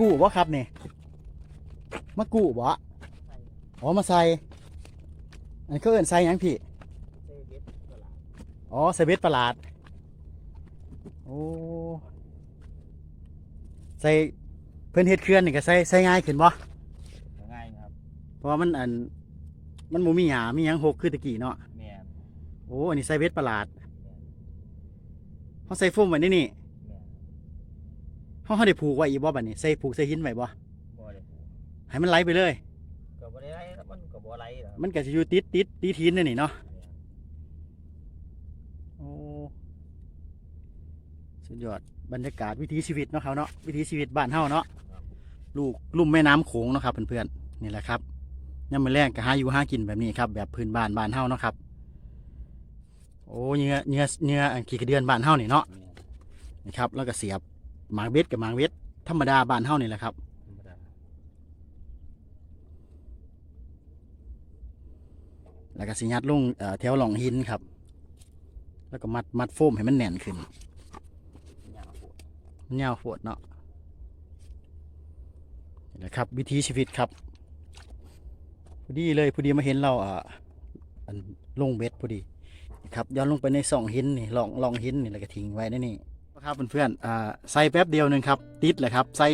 กู้บ่ครับนี่มากู้บ่อ๋อมาใส่อันนเขาเอิ้นใส่หยังพี่อ๋อใส่เบ็ดประหลาดโอ้ใส่เพิ่นเฮ็ดเคลื่อนนี่ก็ใส่ใส่ง่ายขึ้นบ่ง่ายครับเพราะว่ามันอันมันบ่มีหยามีหยังหกคือตะกี้เนาะแม่นโอ้อันนี้ใส่เบ็ดประหลาดเขาใส่โฟมไว้ในนี่แม่น เขาเขาได้ผูกไว้อีกบ่บัดนี้ใส่ผูกใส่หินไว้บ่บ่ได้ปลูกให้มันไหลไปเลย ก็บ่ได้ไรครับมันก็บ่ไหลหรอกมันก็จะอยู่ติดติดติดหินนั่นนี่เนาะโอ้สุดยอดบรรยากาศวิถีชีวิตเนาะเขาเนาะวิถีชีวิตบ้านเฮาเนาะลูกลุ่มแม่น้ำโขงเนาะครับเพื่อนๆนี่แหละครับยามมื้อแรงก็หาอยู่หากินแบบนี้ครับแบบพื้นบ้านบ้านเฮาเนาะครับ โอ้เนื้อเนื้อเนื้ออันขี้กระเดือนบ้านเฮานี่เนาะแม่นนี่ครับแล้วก็เสียบ หมากเบ็ดกับหมากเบ็ดธรรมดาบ้านเฮานี่แหละครับธรรมดาแล้วก็สิยัดลงเอ่อแถวหลองหินครับ แล้วก็มัดมัดโฟมให้มันแน่นขึ้นยาวปวดมันยาวดเนาะนี่แหละครับ วิถีชีวิตครับพอดีเลยพอดีมาเห็นเราอ่าลงเบ็ดพอดีครับย้อนลงไปในสองหินนี่ลองลองหินนี่แล้วก็ทิ้งไว้ในนี่ ครับเพื่อนๆอ่าใส่แป๊บเดียวหนึงครับ ติดเลยครับ ใส่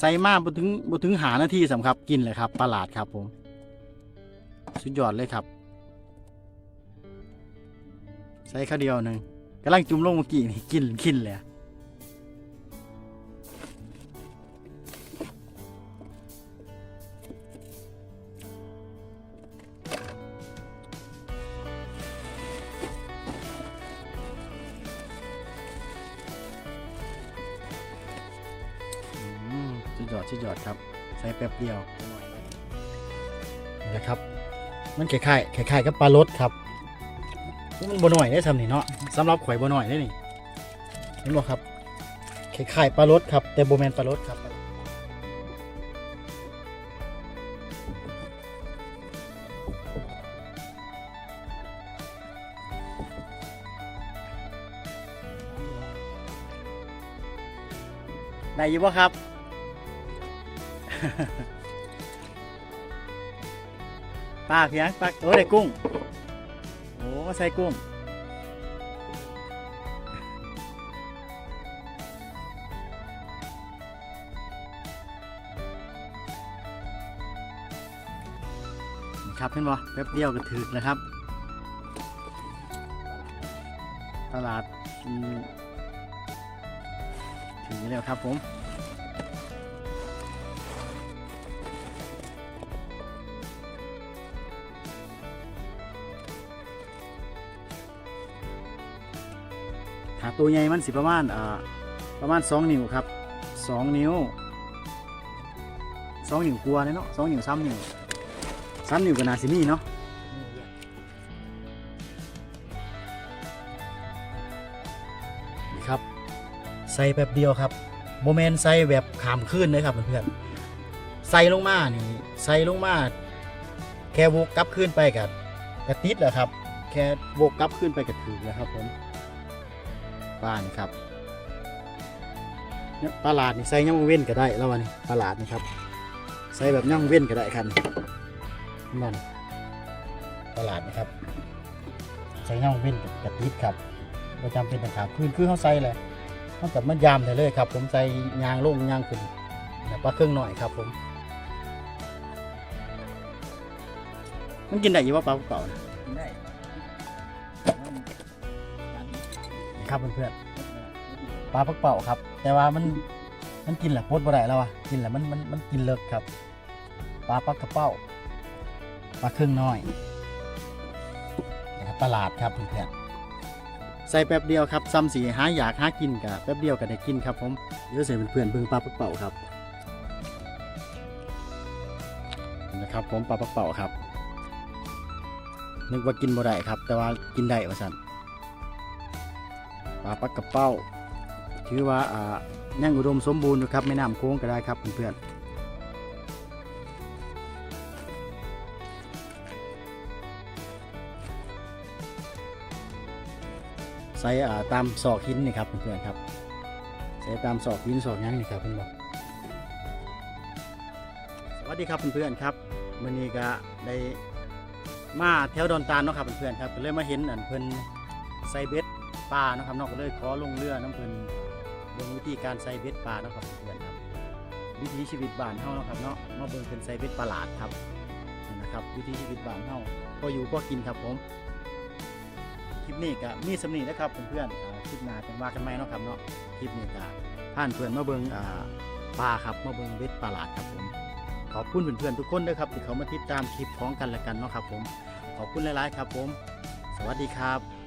ใส่มากบ่ถึงบ่ถึงหานาที่สำครับกินเลยครับประหลาดครับผมสุดยอดเลยครับ ใส่ข้าวเดียวหนึ่งกำลังจุ่มลงเมื่อกี้นี่กินกินเลย ยอดสุดยอดครับ ใส่แป๊บเดียวนี่แหละครับ มันคล้ายๆคล้ายๆกับปลารสครับมันบ่หน่อยได้สำนี่เนาะสำหรับข่อยบ่หน่อยได้นี่เห็นบ่ครับคล้ายๆปลารสครับ แต่บ่แม่นปลารสครับได้อยู่บ่ครับ ปาเพียงปลาโอ้ได้กุ้ง โอ้ใส่กุ้ง ครับเห็นบ่แป๊บเดียวก็ถึกแล้วครับ ตลาดถึงแล้วครับผม หากตัวใหญ่มันสิประมาณอ่าประมาณสองนิ้วครับสองนิ้วสองนิ้วกลัวเลยเนาะสองนิ้วสามนิ้วสามนิ้วก็น่าสิมีเนาะนี่ครับ ใส่แบบเดียวครับโมเมนต์ใส่แบบขามขึ้นเลยครับเพื่อนๆใส่ลงมานี่ใส่ลงมาแค่วกกลับขึ้นไปกับกระติดแหละครับ แค่วกกลับขึ้นไปกับถือแล้วครับผม บ้านครับเนี่ยปลาหลาดนี่ใส่ย่างเว้นก็ได้แล้ววันนี้ปลาหลาดนี่ครับใส่แบบย่างเว้นก็ได้คันนั่นปลาหลาดนะครับ ใส่ย่างเว้นกับกระติดครับประจำเป็นต่างหากคือคือเขาใส่เลยเขากับมันยามได้เลยครับ ผมใส่ยางลงยางขึ้นแล้วปลาเครื่องหน่อยครับผมมันกินได้ยี่ว่าปลาเปล่ากินได้ ครับเพื่อนๆปลาปักเป่าครับ แต่ว่ามันมันกินแหละพดบ่ได้แล้วอะกินแหละมันมันมันกินเลิกครับปลาปักกระเป้าปลาเครื่องน้อยนะครับตลาดครับเพื่อนๆใส่แป๊บเดียวครับซ้ำสีหาอยากหากินกับแป๊บเดียวก็ได้กินครับผมเดี๋ยวใส่เพื่อนๆเบิ่งปลาปักเป่าครับนะครับผมปลาปักเป่าครับนึกว่ากินบ่ได้ครับ แต่ว่ากินได้ว่าสั่น ปลาปักกระเป้า ถือว่าอ่ายังอุดมสมบูรณ์อยู่ครับไม่น้ำโค้งก็ได้ครับเพื่อนๆใส่อ่าตามศอกหินนี่ครับเพื่อนๆครับใส่ตามศอกหินศอกยังนี่ครับเพื่อนบอกดีครับเพื่อนๆครับมื้อนี้ก็ได้มาแถวดอนตาลเนาะครับเพื่อนๆครับเลยมาเห็นอันเพิ่อนใส่เบ็ด ปลาเนาะครับนาะก็เลยขอลงเรือน้ำเพิ่นเบิ่งวิธีการใส่เบ็ดปลาเนาะครับเพื่อนครับ วิถีชีวิตบ้านเฮานะครับเนาะมาเบิ่งเพิ่นใส่เบ็ดปลาหลาดครับนี่นะครับ วิถีชีวิตบ้านเฮาพออยู่พอกินครับผมคลิปนี้ก็มีสำนีนะครับเพื่อนๆคลิปหน้าจังว่ากันใหมเนาะครับเนาะคลิปนี้ก็ผ่านเพื่อนมาเบิ่งปลาครับมาเบิ่งเบ็ดปลาหลาดครับผมขอบคุณเพื่อนๆทุกคนด้วยครับที่เขามาติดตามคลิปของกันและกันเนาะครับผมขอบคุณหลายๆครับผม สวัสดีครับ